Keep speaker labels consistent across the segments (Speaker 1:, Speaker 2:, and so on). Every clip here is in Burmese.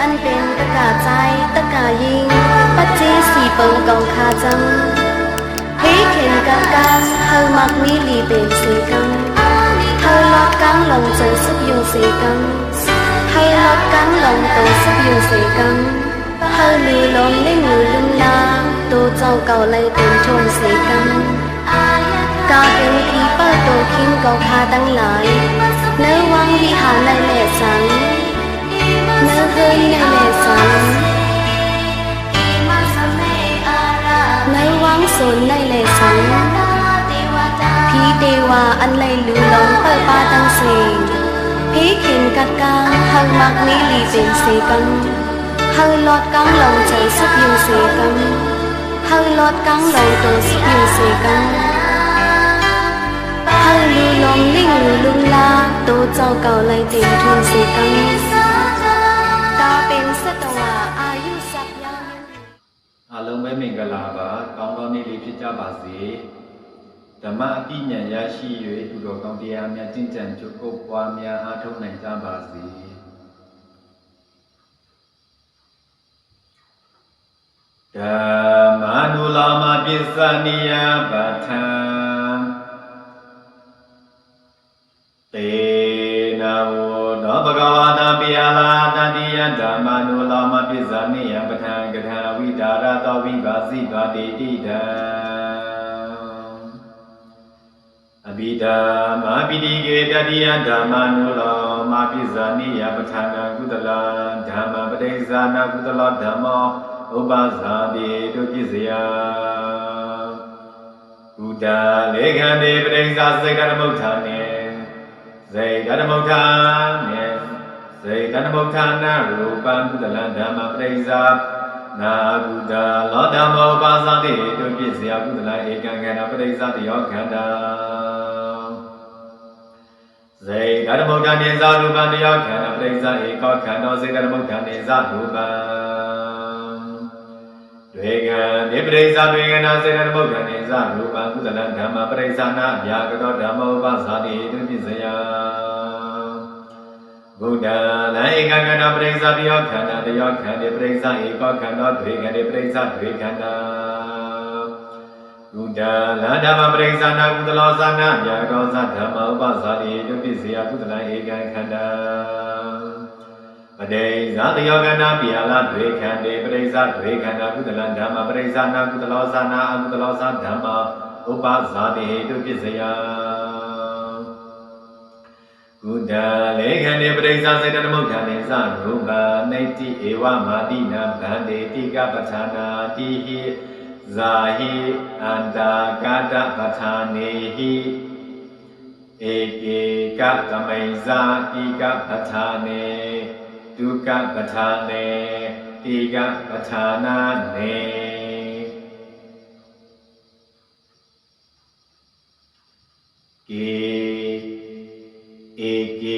Speaker 1: อันเป็นตะกาใจตะกายิง ปัจเจสีเปิงกองคาจังเฮ้เข็นกะกังเฮามักมีลีเป็นสีกังเฮาลอดกังลงเจอสุกยุงสีกังเฮาลอดกังลงโตสุกยุงสีกังเฮาลือลมเล่นลือลุมลาโตเจ้าเก่าเลยเป็นทงสีกังกาเป็นผีเปิดโตคิงกองคาตั้งหลายเนื้อวังวิหารในแหล่สัง ในแหล่สังนื้อวังสนในแหล่สังพีเทวาอันไหลลือลงเปิดปาตังเสงพีเข็นกัดกางเฮามักมีลีเป็นเสกังเฮาลอดกังลงใจสุกยู่เสกังเฮาลอดกังลงตัวสุกยู่เสกังเฮาลือลมลิ่งลือลุมลาโตเจ้าเก่าไล่เต็มทุนสีกัง
Speaker 2: ကြပါစေဓမ္မအပညာရရှိ၍သူတော်ကောင်းတရားများကျင့်ကြံကြိုးကုပ်ပွားများအားထုတ်နိုင်ကြပါစေဓမ္မနုလာမပစ္စနိယပဋ္ဌံတေနဝသောဘဂဝတာပိယလာတတိယဓမ္မနုလာမပစ္စနိယပဋ္ဌံကထာဝိဒါရတောဝိပါစိပါတိတိတံ အဘိဓမ္မာပိတိကေတတိယဓမ္မနုလောမပိဇာနိယပဋ္ဌာနာကုသလဓမ္မပဋိဇာနာကုသလဓမ္မောဥပဇာတိတုပိစယဘုဒ္ဓလေခန္တေပဋိဇာစေတမုဋ္ဌာနေစေတမုဋ္ဌာနေစေတမုဋ္ဌာနာရူပံကုသလဓမ္မပဋိဇာနာဘုဒ္ဓလောဓမ္မောပါဇာတိတုပိစယကုသလဧကံကဏပဋိဇာတိယောခန္တာ ဇေကရမုဒ္ဒနေဇာရူပံတရားခန္ဓာပရိစ္ဆာဧကောခန္ဓာစေကရမုဒ္ဒနေဇာရူပံတွေကံဒီပရိစ္ဆာတွေကနာစေကရမုဒ္ဒနေဇာရူပံကုသလဓမ္မပရိစ္ဆာနာဗျာကတောဓမ္မဥပဇာတိတုပိစယဘုဒ္ဓလံဧကခန္ဓာပရိစ္ဆာတရားခန္ဓာတရားခန္ဓာပရိစ္ဆာဧကောခန္ဓာတွေကံဒီပရိစ္ဆာတွေခန္ဓာ ကုဒလန္ဓမပရိစ္ဆာနာကုသလောဇာနာမြာကောဇာဓမ္မဥပဇာတိတုပိစေယကုသလဧကံခန္ဓာပတိဇာတယောကနာပိယလာဒွေခန္တေပရိစ္ဆာဒွေခန္ဓာကုသလဓမ္မပရိစ္ဆာနာကုသလောဇာနာအကုသလောဇာဓမ္မဥပဇာတိတုပိစေယကုဒလေခန္တေပရိစ္ဆာစေတနမုဋ္ဌာနေသရူပနေတိဧဝမာတိနာဗန္တေတိကပဋ္ဌာနာတိဟိ ဇာဟိအန္တာကတပဋ္ဌာနေဟိဧကေကသမိန်ဇာတိကပဋ္ဌာနေဒုက္ခပဋ္ဌာနေတိကပဋ္ဌာနာနေကေ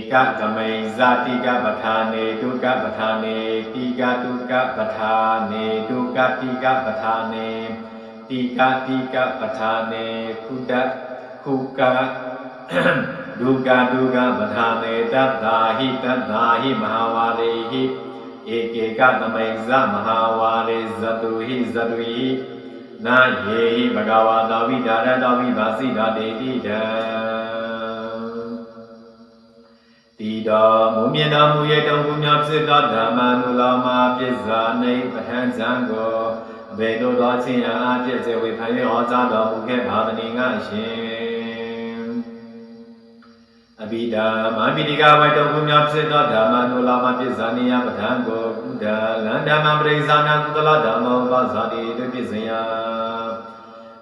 Speaker 2: ကေကသမိန်ဇာတိကပဋ္ဌာနေဒုက္ခပဋ္ဌာနေတိကဒုက္ခပဋ္ဌာနေဒုက္ခတိကပဋ္ဌာနေတိကတိကပဋ္ဌာနေခုတခုကဒုက္ခဒုက္ခပဋ္ဌာနေတတ္တာဟိတတ္တာဟိမဟာဝါရေဟိဧကေကသမိန်ဇမဟာဝါရေဇတုဟိဇတုဟိနာယေဟိဘဂဝါတာဝိဒါရတောဝိဘာစိတာတေတိတံ တိတော်မူမြင်တော်မူရဲ့တုံကူများဖြစ်သောဓမ္မနုလောမပစ္စာနေပဋ္ဌာန်းဇံကိုအဘေတို့သောအချင်းအားဖြင့်စေဝေခံ၍ဟောကြားတော်မူခဲ့ပါသည်ငါရှင်အဘိဓမ္မာပိတိကဝိတုံကူများဖြစ်သောဓမ္မနုလောမပစ္စာနေယပဋ္ဌာန်းကိုကုဒလန္ဓမ္မပရိစ္ဆာနာကုသလဓမ္မောပဇာတိတုပစ္စယ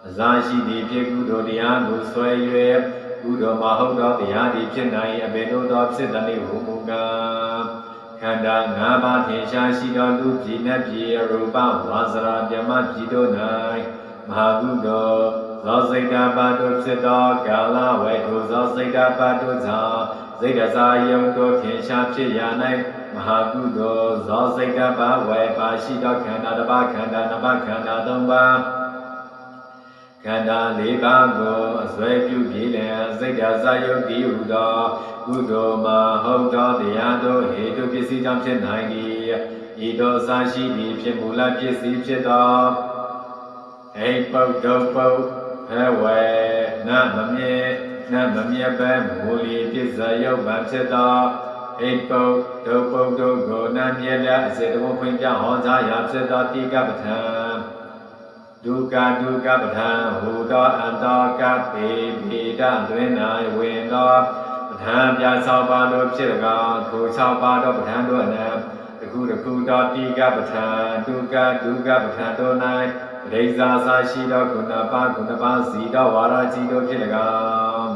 Speaker 2: အဇာရှိသည့်ဖြစ်ကုသိုလ်တရားကိုဆွဲ၍ ကုသိုလ်မဟုတ်သောတရားသည်ဖြစ်နိုင်အဘေတို့သောဖြစ်သည်ဟုမူကားခန္ဓာ၅ပါးထင်ရှားရှိသောလူပြည်နှင့်ပြည်ရူပဝါစရာမြမပြည်တို့၌မဟာကုသိုလ်သောစိတ်ဓာတ်ပါတို့ဖြစ်သောကာလဝေထုသောစိတ်ဓာတ်ပါတို့ကြောင့်စိတ်တစားယုံတို့ထင်ရှားဖြစ်ရ၌မဟာကုသိုလ်သောစိတ်ဓာတ်ပါဝေပါရှိသောခန္ဓာတစ်ပါးခန္ဓာနှစ်ပါးခန္ဓာသုံးပါး ခန္ဓာ၄ပါးကိုအစွဲပြုပြီးလျင်စိတ်ဓာတ်စာယုတ်တည်ဟူသောကုသိုလ်မဟုတ်သောတရားတို့ဟေတုပစ္စည်းကြောင့်ဖြစ်နိုင်သည်ဤသို့အစရှိသည့်ဖြစ်မူလပစ္စည်းဖြစ်သောဟိပုတ်ဒုတ်ပုတ်ဟဲဝေနမမြဲနမမြဲပဲမူလီပစ္စယုတ်ဗံဖြစ်သောဟိပုတ်ဒုတ်ပုတ်တို့ကိုနမြဲလအစေတဘုဖွင့်ပြဟောကြားရာဖြစ်သောတိကပဋ္ဌာန် ဒုက္ခဒုက္ခပဋ္ဌာန်ဟူသောအန္တောကပေပိဒတွင်၌ဝင်သောပဋ္ဌာန်ပြသောပါတို့ဖြစ်၎င်းထို၆ပါးသောပဋ္ဌာန်တို့အနက်တခုတခုသောတိကပဋ္ဌာန်ဒုက္ခဒုက္ခပဋ္ဌာန်တို့၌ပရိစ္ဆာစာရှိသောခုနပါခုနပါစီသောဝါရကြီးတို့ဖြစ်၎င်း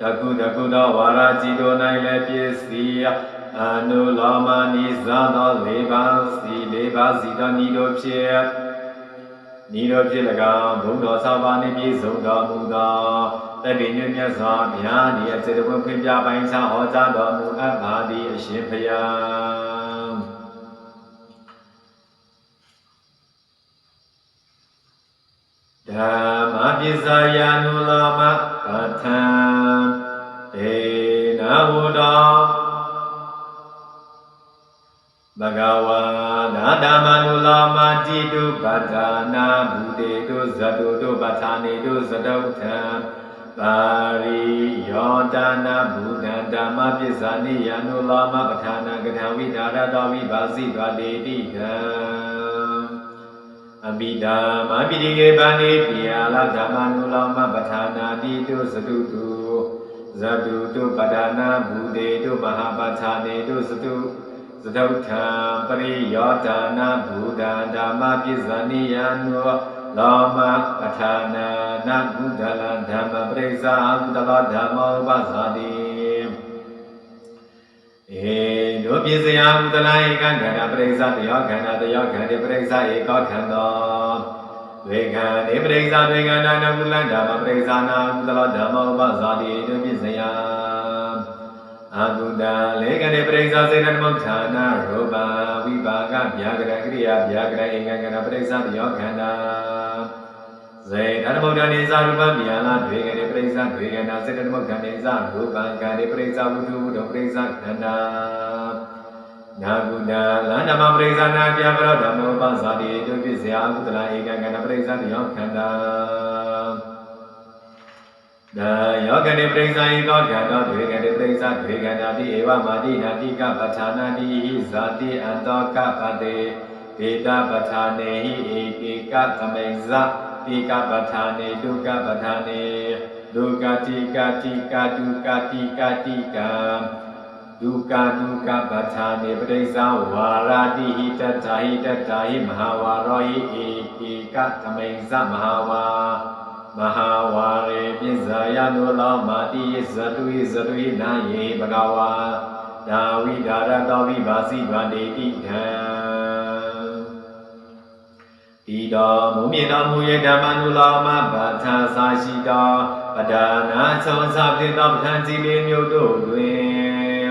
Speaker 2: တကုတကုသောဝါရကြီးတို့၌လည်းပြည့်စည်အနုလောမနိဇာသောလေးပါးစီလေးပါးစီသောဤတို့ဖြစ် ဤတို့ဖြစ်၎င်းဘုံတော်ဆောပါးနှင့်ပြည့်စုံတော်မူသောတတိညမြတ်စွာဘုရားဤအစေတဝန်ဖွင့်ပြပိုင်းခြားဟောကြားတော်မူအပ်ပါသည်အရှင်ဘုရားဓမ္မပစ္စယ ानु လောမပဋ္ဌံဒေနဝုတောဘဂဝါနာဓမ္မနု လောမတိတုပတ္ဌာနာဘူတေတုဇတုတုပဋ္ဌာနေတုဇတုထံပါရိယောတနာဘူတံဓမ္မပစ္စာနိယ ानु လောမပဋ္ဌာနာကထဝိဒါရတောဝိပါစီသွားတေတိကံအဘိဓမ္မာပိတိကေပန္တိပိယလာဓမ္မနုလောမပဋ္ဌာနာတိတုဇတုတုဇတုတုပဋ္ဌာနာဘူတေတုမဟာပဋ္ဌာနေတုဇတု သဒုထံပရိယောဒါနာဘူဒာဓမ္မပစ္စနိယံနောလောမပဋ္ဌာနာနဘုဒ္ဓလဓမ္မပရိစ္ဆာဘုဒ္ဓလဓမ္မောပဇာတိေဒုပစ္စယဘုဒ္ဓလဧကံခန္ဓာပရိစ္ဆာတယောခန္ဓာတယောခန္ဓာပရိစ္ဆာဧကောခန္ဓာဝေခံေပရိစ္ဆာဝေကန္နာနဘုလဓမ္မပရိစ္ဆာနာဘုဒ္ဓလဓမ္မောပဇာတိဒုပစ္စယ အာဟုတာလေကတိပရိစ္ဆာစေတမုဋ္ဌာနာရောပါဝိပါကဗျာကရကရိယာဗျာကရဧကံကရပရိစ္ဆာတယောခန္ဓာဇေတတမုဋ္ဌာနေသာရူပဗျာလာတွေကတိပရိစ္ဆာတွေကနာစေတမုဋ္ဌာနေသာရူပံကာတိပရိစ္ဆာဝုဒ္ဓဝုဒ္ဓပရိစ္ဆာခန္ဓာနာကုဏလန္ဓမပရိစ္ဆာနာပြပရောဓမ္မောပဇာတိဒုပစ္စယကုတလဧကံကရပရိစ္ဆာတယောခန္ဓာ ဒါယောဂတိပရိစ္ဆာယသောခန္ဓာဒွေကတိပရိစ္ဆာဒွေကန္တာတိဧဝမာတိနာတိကပဋ္ဌာနာတိဟိဇာတိအန္တောကပတေဒေတာပဋ္ဌာနေဟိဧကေကသမိဇတိကပဋ္ဌာနေဒုက္ခပဋ္ဌာနေဒုက္ခတိကတိကဒုက္ခတိကတိကံဒုက္ခဒုက္ခပဋ္ဌာနေပရိစ္ဆာဝါရာတိဟိတတ္ထာဟိတတ္ထာဟိမဟာဝါရောဟိဧကေကသမိဇမဟာဝါ မဟာဝါရေပိဇာယနုလောမာတိဇတုဟိဇတုဟိနာယေဘဂဝါဒါဝိဒါရတောဝိဘာစီဗန္တိတိထံဤတော်မူမြင်တော်မူရဲ့ဓမ္မနုလောမပဋ္ဌာစာရှိတော်ပဒါနာဆုံးစဖြင့်သောပဋ္ဌာန်းကြီးလေးမျိုးတို့တွင်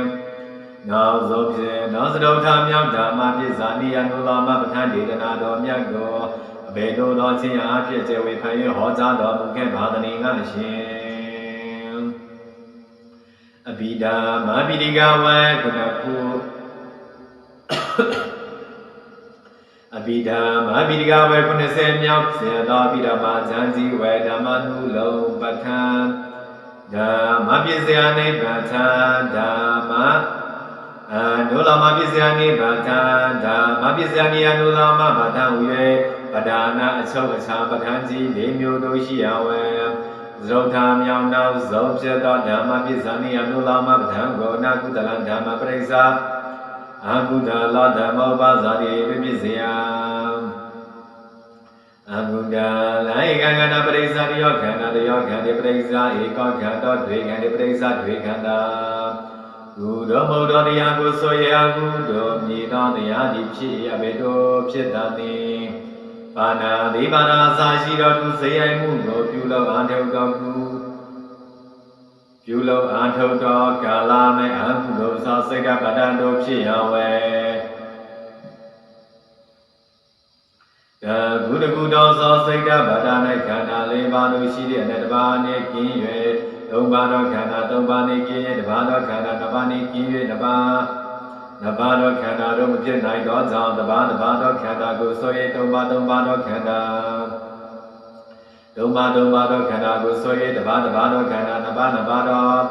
Speaker 2: နောက်ဆုံးဖြင့်နောက်စတုထမြောက်ဓမ္မပစ္စာနိယနုလောမပဋ္ဌာန်းဒေသနာတော်မြတ်ကိုအ ဘေတောသောခြင်းအားဖြင့်ကျေဝေဖန်၍ဟောကြားတော်မူခဲ့ပါသည်ငါရှင်အဘိဓမ္မာပိတိကဝေကုဏခုအဘိဓမ္မာပိတိကဝေ90မြောက်စေသောပိဓမ္မာဇန်စီဝေဓမ္မနုလုံးပဋ္ဌံဓမ္မပစ္စယနိဗ္ဗာန်ဓမ္မ အနုလမပစ္စယနိဗ္ဗာန်ဓမ္မပစ္စယနိယနုလမဗဒံဝေပဒါနာအချုပ်အခြာပဋ္ဌာန်းကြီး၄မျိုးတို့ရှိရဝေဇောထာမြောင်နောက်ဇောဖြစ်သောဓမ္မပစ္စနိယနုလမပဋ္ဌာန်းကိုနာကုတလံဓမ္မပရိစ္ဆာအာကုတလဓမ္မောပါဇာတိပိပစ္စယအဘုဒ္ဓလာဧကံကဏပရိစ္ဆာတယောခန္ဓာတယောခန္ဓာပရိစ္ဆာဧကောခန္ဓာဒွေခန္ဓာပရိစ္ဆာဒွေခန္ဓာ ကုသောမௌတော်တရားကိုဆိုရကုသို့မြေတော်တရားသည်ဖြစ်ရပေတော်ဖြစ်တတ်သည်ပါဏာဒီပါဏာစာရှိတော်သူဇေယိုင်မှုကိုပြုလို့အာထုတ်တော်မူပြုလို့အာထုတ်တော်ကာလမဲ့အကုသိုလ်သောစိတ်ကပဒံတို့ဖြစ်ရဝဲတကုတကုတော်သောစိတ်ကပဒံ၌ခန္ဓာ၄ပါးတို့ရှိတဲ့အနတ္တပါးနှင့်ကင်း၍ သုံးပါးသောခန္ဓာသုံးပါးနှင့်ကင်း၍တပါးသောခန္ဓာတစ်ပါးနှင့်ကင်း၍တပါးနဘာတော်ခန္ဓာတို့မဖြစ်နိုင်သောကြောင့်တဘာတဘာတော်ခန္ဓာကိုဆိုရင်သုံးပါးသုံးပါးတော်ခန္ဓာသုံးပါးသုံးပါးတော်ခန္ဓာကိုဆိုရင်တဘာတဘာတော်ခန္ဓာနဘာနဘာတော်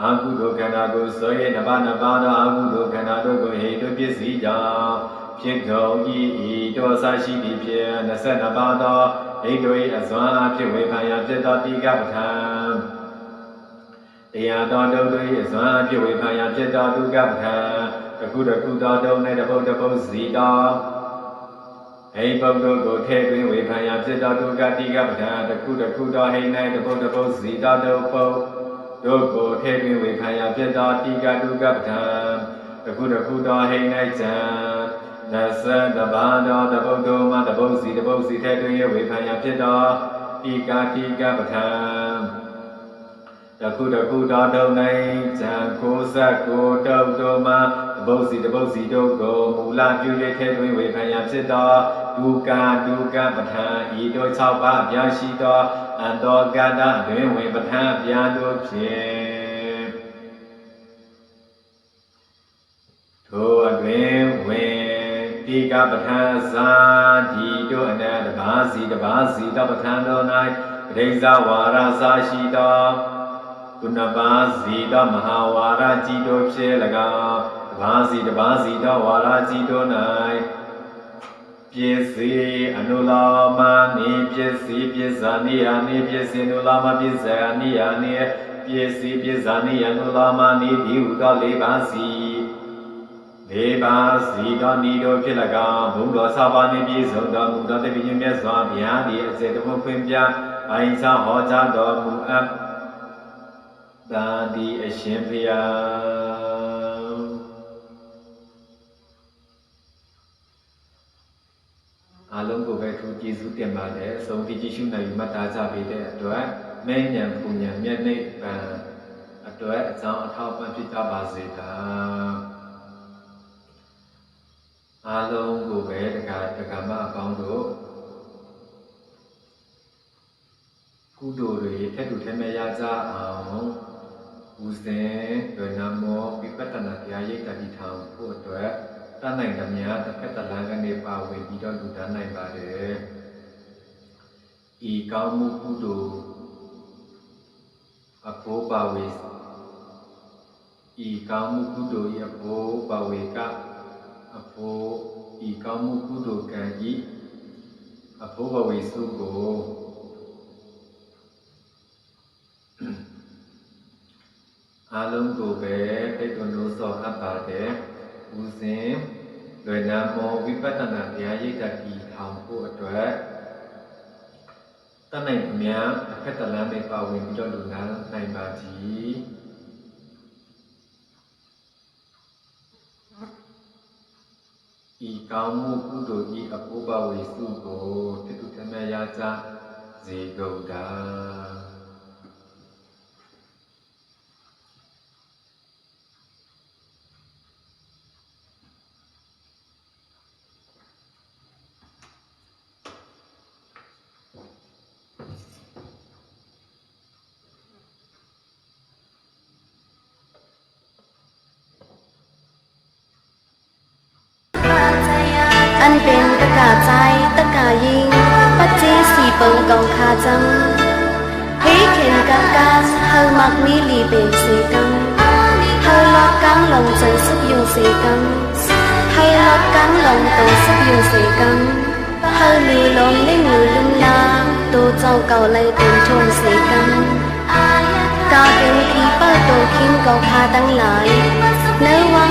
Speaker 2: အာဟုသောခန္ဓာကိုဆိုရင်နဘာနဘာတော်အာဟုသောခန္ဓာတို့ကိုဟေတုပစ္စည်းကြောင့်ဖြစ်ကုန်၏ဤတောဆရှိသည်ဖြင့်22ပါးသောဟိတု၏အစွမ်းအဖြစ်ဝေဖန်ရာဖြစ်သောတိကပဋ္ဌာန် တရားတော်တုတ်တို့၏အစွမ်းအဖြစ်ဝေဖန်ရာဖြစ်သောဒုက္ကပဋ္ဌာန်တခုတခုသောတုံနဲ့တပုတ်တပုတ်စီတော်ဟိပုတ်တို့ကိုထဲတွင်ဝေဖန်ရာဖြစ်သောဒုက္ကတိကပဋ္ဌာန်တခုတခုသောဟိ၌တပုတ်တပုတ်စီတော်တုပ်ပုတ်တို့ကိုထဲတွင်ဝေဖန်ရာဖြစ်သောတိကဒုက္ကပဋ္ဌာန်တခုတခုသောဟိ၌ဇံနသတဘာတော်တပုတ်တို့မှတပုတ်စီတပုတ်စီထဲတွင်ဝေဖန်ရာဖြစ်သောတိကတိကပဋ္ဌာန် တခုတခုသောတုံနိုင်ဇံကိုဇက်ကိုတုတ်တို့မှတပုတ်စီတပုတ်စီတို့ကိုမူလပြု၍ထဲတွင်ဝေဖန်ရာဖြစ်သောဒုက္ခဒုက္ခပဋ္ဌာန်ဤတို့6ပါးပြရှိသောအန္တောကတ္တတွင်ဝင်ပဋ္ဌာန်ပြာတို့ဖြင့်ထိုအတွင်ဝင်တိကပဋ္ဌာန်ဇာတိတို့အနတတပါးစီတပါးစီတပဋ္ဌာန်တို့၌ပဋိစ္စဝါရစာရှိသော ကုဏပါစီသောမဟာဝါရကြီးတို့ဖြင့်၎င်းတပါးစီတပါးစီသောဝါရကြီးတို့၌ပစ္စည်းအနုလောမနိပစ္စည်းပစ္ဆာနိယာနိပစ္စည်းအနုလောမပစ္ဆာနိယာနိပစ္စည်းပစ္ဆာနိယအနုလောမနိဒီဟုသောလေးပါးစီဒေပါစီတော်ဤတို့ဖြစ်၎င်းဘုံတော်ဆပါနှင့်ပြည့်စုံတော်မူသောတပိညမြတ်စွာဘုရားသည်အစေတမခွင့်ပြအိုင်ချဟောကြားတော်မူအပ် သာဒီအရှင်ဖျားအားလုံးကိုပဲထူးကျေးဇူးတင်ပါတယ်အဆုံးထိကြည့်ရှုနိုင်ပြီးမှတ်သားကြပေးတဲ့အတွက်မဲညံပူညံမျက်နှိပ်ပံအတွက်အကြောင်းအထောက်အပံ့ဖြစ်ကြပါစေတာအားလုံးကိုပဲတက္ကတက္ကမအပေါင်းတို့ကုသိုလ်တွေထက်တူထက်မဲ့ရကြအောင် ဦးစင်ဒွေနမောဝိပဿနာတရားရိပ်တတိထောင်ဖို့အတွက်တတ်နိုင်သမျှတစ်ဖက်တစ်လမ်းကနေပါဝင်ပြီးတော့လူတန်းနိုင်ပါတယ်ဤကောင်းမှုကုသိုလ်အဖို့ပါဝေဤကောင်းမှုကုသိုလ်၏အဖို့ပါဝေကအဖို့ဤကောင်းမှုကုသိုလ်ကံဤအဖို့ပါဝေစုကို အားလုံးကိုပဲတိတ်တွန်းလို့ဆော်အပ်ပါတယ်ဦးစဉ်လွယ်နာမောဝိပဿနာတရားရိပ်တတိထောင်ဖို့အတွက်တတ်နိုင်အများတစ်ဖက်တစ်လမ်းနဲ့ပါဝင်ပြီးတော့လူနာနိုင်ပါသည်ဤကောင်းမှုကုသိုလ်ဤအဖို့ပါဝေစုကိုတတုထမရကြစေကုန်တာ
Speaker 1: 驚得架債得架煙，不知是笨夠卡針。喜慶格格後麥呢裏邊四斤，後落減龍盡縮用四斤，後落減龍到縮用四斤，後裏龍呢回龍啦，到就夠嚟定重四斤。家境偏不到天國下等來，你話。